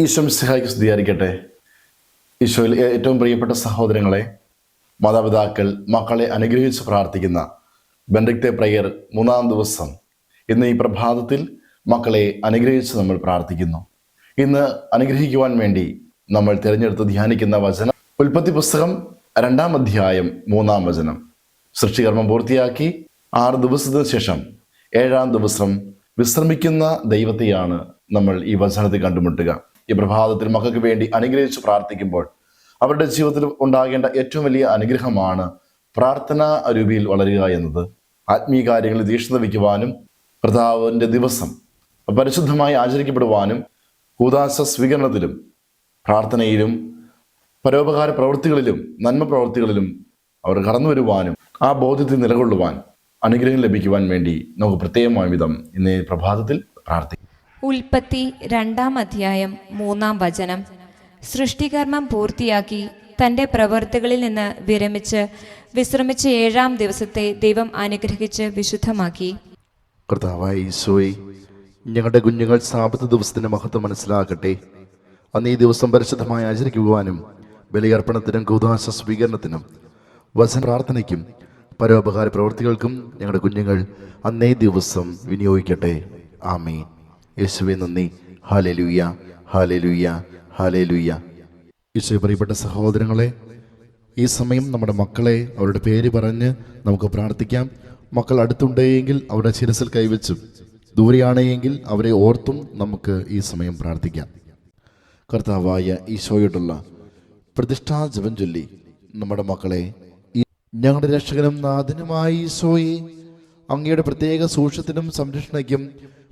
ഈശോ മിസ്ഹായിക്ക് സ്തുതിയായിരിക്കട്ടെ ഈശോയിൽ ഏറ്റവും പ്രിയപ്പെട്ട സഹോദരങ്ങളെ മാതാപിതാക്കൾ മക്കളെ അനുഗ്രഹിച്ച് പ്രാർത്ഥിക്കുന്ന ബെൻഡക്തെ പ്രയർ മൂന്നാം ദിവസം ഇന്ന് ഈ പ്രഭാതത്തിൽ മക്കളെ അനുഗ്രഹിച്ച് നമ്മൾ പ്രാർത്ഥിക്കുന്നു. ഇന്ന് അനുഗ്രഹിക്കുവാൻ വേണ്ടി നമ്മൾ തിരഞ്ഞെടുത്ത് ധ്യാനിക്കുന്ന വചനം ഉൽപ്പത്തി പുസ്തകം രണ്ടാം അധ്യായം മൂന്നാം വചനം. സൃഷ്ടികർമ്മം പൂർത്തിയാക്കി ആറ് ദിവസത്തിന് ശേഷം ഏഴാം ദിവസം വിശ്രമിക്കുന്ന ദൈവത്തെയാണ് നമ്മൾ ഈ വചനത്തിൽ കണ്ടുമുട്ടുക. ഈ പ്രഭാതത്തിൽ മക്കൾക്ക് വേണ്ടി അനുഗ്രഹിച്ച് പ്രാർത്ഥിക്കുമ്പോൾ അവരുടെ ജീവിതത്തിൽ ഉണ്ടാകേണ്ട ഏറ്റവും വലിയ അനുഗ്രഹമാണ് പ്രാർത്ഥനാ രൂപിയിൽ വളരുക എന്നത്. ആത്മീയ തീക്ഷ്ണത വയ്ക്കുവാനും കർത്താവിന്റെ ദിവസം പരിശുദ്ധമായി ആചരിക്കപ്പെടുവാനും കൂതാശ സ്വീകരണത്തിലും പ്രാർത്ഥനയിലും പരോപകാര പ്രവൃത്തികളിലും നന്മ പ്രവൃത്തികളിലും അവർ കടന്നു വരുവാനും ആ ബോധ്യത്തിൽ നിലകൊള്ളുവാൻ അനുഗ്രഹം ലഭിക്കുവാൻ വേണ്ടി നമുക്ക് പ്രത്യേകമായ വിധം ഇന്ന് പ്രഭാതത്തിൽ പ്രാർത്ഥിക്കാം. ഉൽപ്പത്തി രണ്ടാം അധ്യായം മൂന്നാം വചനം. സൃഷ്ടികർമ്മം പൂർത്തിയാക്കി തന്റെ പ്രവൃത്തികളിൽ നിന്ന് വിരമിച്ച് വിശ്രമിച്ച് ഏഴാം ദിവസത്തെ ദൈവം അനുഗ്രഹിച്ച് വിശുദ്ധമാക്കി. കർത്താവായ ഞങ്ങളുടെ കുഞ്ഞുങ്ങൾ സാപത്ത് ദിവസത്തിന്റെ മഹത്വം മനസ്സിലാക്കട്ടെ അന്ന് ഈ ദിവസം പരിശുദ്ധമായി ആചരിക്കുവാനും ബലിയർപ്പണത്തിനും കൂതാശ സ്വീകരണത്തിനും വചന പ്രാർത്ഥനയ്ക്കും പരോപകാര പ്രവൃത്തികൾക്കും ഞങ്ങളുടെ കുഞ്ഞുങ്ങൾ അന്നേ ദിവസം വിനിയോഗിക്കട്ടെ. ആമീൻ. യേശുവെ നന്ദി. ഹാലലുയ്യ ഹാലലുയ്യ ഹാലലുയ്യ യേശു പ്രിയപ്പെട്ട സഹോദരങ്ങളെ ഈ സമയം നമ്മുടെ മക്കളെ അവരുടെ പേര് പറഞ്ഞ് നമുക്ക് പ്രാർത്ഥിക്കാം. മക്കൾ അടുത്തുണ്ടെങ്കിൽ അവരുടെ ശിരസിൽ കൈവച്ചും. ദൂരെയാണെങ്കിൽ അവരെ ഓർത്തും നമുക്ക് ഈ സമയം പ്രാർത്ഥിക്കാം. കർത്താവായ ഈശോയോടുള്ള പ്രതിഷ്ഠാ ജപം ചൊല്ലി നമ്മുടെ മക്കളെ ഞങ്ങളുടെ രക്ഷകനും നാഥനുമായ ഈശോയെ അങ്ങയുടെ പ്രത്യേക സൂക്ഷ്യത്തിനും സംരക്ഷണയ്ക്കും